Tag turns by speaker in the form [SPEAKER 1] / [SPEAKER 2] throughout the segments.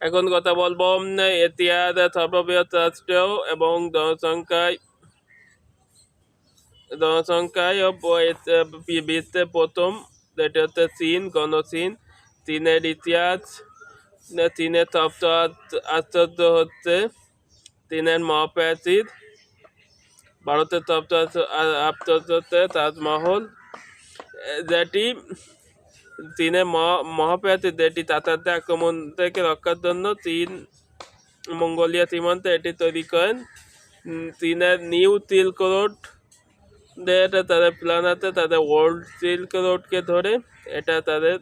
[SPEAKER 1] এখন কথা বলব উম, এতিয়ার সর্ববৃহৎ রাষ্ট্র এবং জনসংখ্যায়। জনসংখ্যায় প্রথম যেটা হচ্ছে চীন গণচীন। চীনের ইতিহাস চীনের সপ্ত আশ্চর্য হচ্ছে চীনের মহাপ্রাচীর। ভারতের সপ্ত আশ্চর্য হচ্ছে তাজমহল যেটি চীনের মহা- মহাপ্রাচীর যেটি তাতারদের আক্রমণ থেকে রক্ষার জন্য চীন মঙ্গোলিয়া সীমান্তে এটি তৈরি করেন। চীনের নিউ সিল্ক রোড এটা তাদের প্ল্যান আছে, তাদের ওল্ড সিল্ক রোডকে ধরে। এটা তাদের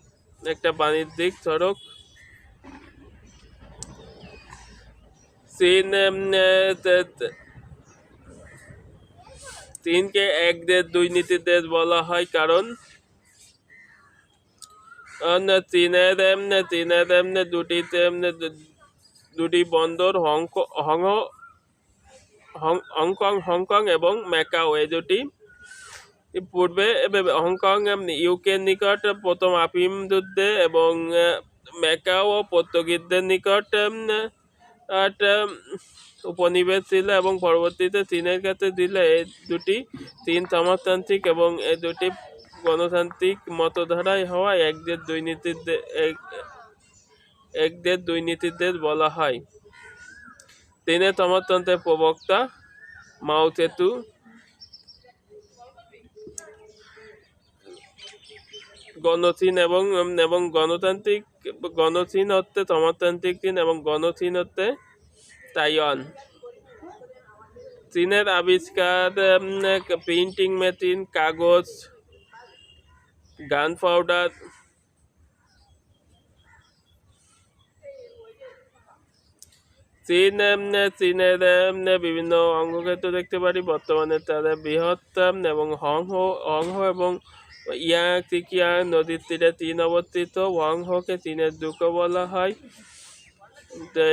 [SPEAKER 1] একটা বাণিজ্যিক সড়ক। চীন চীনকে এক দেশ, দুই নীতির দেশ বলা হয়, কারণ চীনের এমনি এমনি দুটি বন্দর Hong Kong Hong Kong Hong Kong এবং ম্যাকাও এই দুটি। পূর্বে হংকং ইউকের নিকট, প্রথম আফিম যুদ্ধে এবং ম্যাকাও পর্তুগিজদের নিকট উপনিবেশ ছিল এবং পরবর্তীতে চীনের কাছে দিল এই দুটি চীন সমাজতান্ত্রিক এবং এই দুটি গণতান্ত্রিক মতধারায় হওয়া এক দেশ দুই নীতির দে- এক- এক দেশ দেশ বলা হয়। চীনের সমাজতন্ত্রের প্রবক্তা মাও সেতু গণচীন এবং এবং গণতান্ত্রিক গণচীন হচ্ছে সমাজতান্ত্রিক চীন এবং গণচীন হচ্ছে তাইওয়ান। চীনের আবিষ্কার প্রিন্টিং মেশিন, কাগজ গান পাউডার চীন চীনের বিভিন্ন অঙ্গক্ষেত্র দেখতে পারি। বর্তমানে তাদের বৃহৎ উম, এবং হংহো হংহো এবং ইয়াং তিকিয়াং নদীর তীরে চীন অবস্থিত। ওয়াংহোকে চীনের দুঃখ বলা হয়।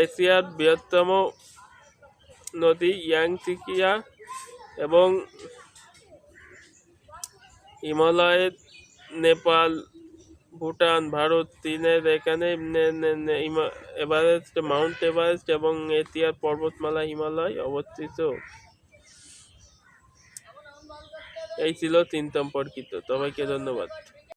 [SPEAKER 1] এশিয়ার বৃহত্তম নদী ইয়াং তিকিয়া এবং হিমালয়ের নেপাল, ভুটান, ভারত, চীনের, এখানে এভারেস্ট, মাউন্ট এভারেস্ট এবং এতিয়ার পর্বতমালা হিমালয় অবস্থিত। এই ছিল চীন সম্পর্কিত সবাইকে ধন্যবাদ।